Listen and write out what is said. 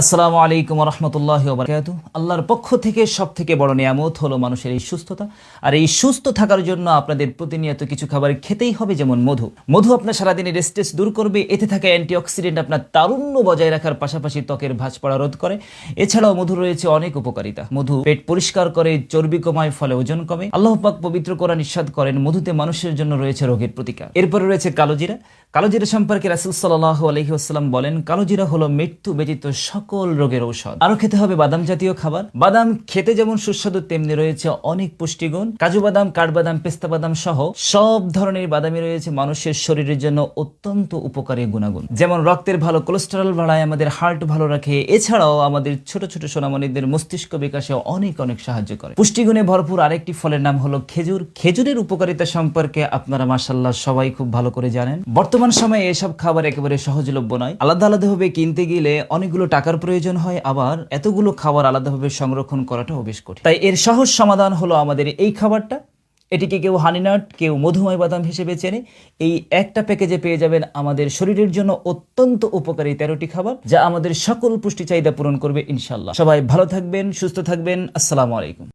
আসসালামু আলাইকুম রহমতুল্লাহ বারকাত আল্লাহর পক্ষ থেকে সব থেকে বড় নিয়ামত হলো মানুষের এই সুস্থতা। আর এই সুস্থ থাকার জন্য আপনাদের প্রতিনিয়ত কিছু খাবার খেতেই হবে, যেমন মধু। মধু আপনার সারাদিনের স্ট্রেস দূর করবে, এতে থাকা অ্যান্টিঅক্সিডেন্ট আপনার তারুণ্য বজায় রাখার পাশাপাশি ত্বকের ভাঁজ পড়া রোধ করে। এছাড়াও মধু রয়েছে অনেক উপকারিতা। মধু পেট পরিষ্কার করে, চর্বি কমায়, ফলে ওজন কমে। আল্লাহ পাক পবিত্র করা নিঃস্বাদ করেন, মধুতে মানুষের জন্য রয়েছে রোগের প্রতিকার। এরপরে রয়েছে কালোজিরা। কালোজিরা সম্পর্কে রাসুল সাল্লাহ আলহিহাস্লাম বলেন, কালোজিরা হলো মৃত্যু ব্যতীত সকল রোগের ঔষধ। আরও খেতে হবে বাদাম জাতীয় খাবার। বাদাম খেতে যেমন সুস্বাদু, তেমনি রয়েছে অনেক পুষ্টিগুণ। কাজু বাদাম, কাঠবাদাম, পেস্তা বাদাম সহ সব ধরনের বাদামই রয়েছে মানুষের শরীরের জন্য অত্যন্ত উপকারী গুণাগুণ। যেমন রক্তের ভালো কোলেস্টেরল বাড়ায় আমাদের হার্ট ভালো রাখে। এছাড়াও আমাদের ছোট ছোট সোনামণিদের মস্তিষ্ক বিকাশে অনেক অনেক সাহায্য করে। পুষ্টিগুণে ভরপুর আরেকটি ফলের নাম হলো খেজুর। খেজুরের উপকারিতা সম্পর্কে আপনারা মাসাল্লাহ সবাই খুব ভালো করে জানেন। বর্তমান সময়ে এসব খাবার একেবারে সহজলভ্য নয়। আলাদা আলাদাভাবে কিনতে গেলে অনেকগুলো টাকার প্রয়োজন হয়, আবার এতগুলো খাবার আলাদাভাবে সংরক্ষণ করাটা বেশ কঠিন। তাই এর সহজ সমাধান হলো আমাদের এই খাবারটা। এটিকে কেউ হানিনাট, কেউ মধুময় বাদাম হিসেবে চেনে। এই একটা প্যাকেজে পেয়ে যাবেন আমাদের শরীরের জন্য অত্যন্ত উপকারী তেরোটি খাবার, যা আমাদের সকল পুষ্টি চাহিদা পূরণ করবে ইনশাল্লাহ সবাই ভালো থাকবেন, সুস্থ থাকবেন। আসসালামু আলাইকুম।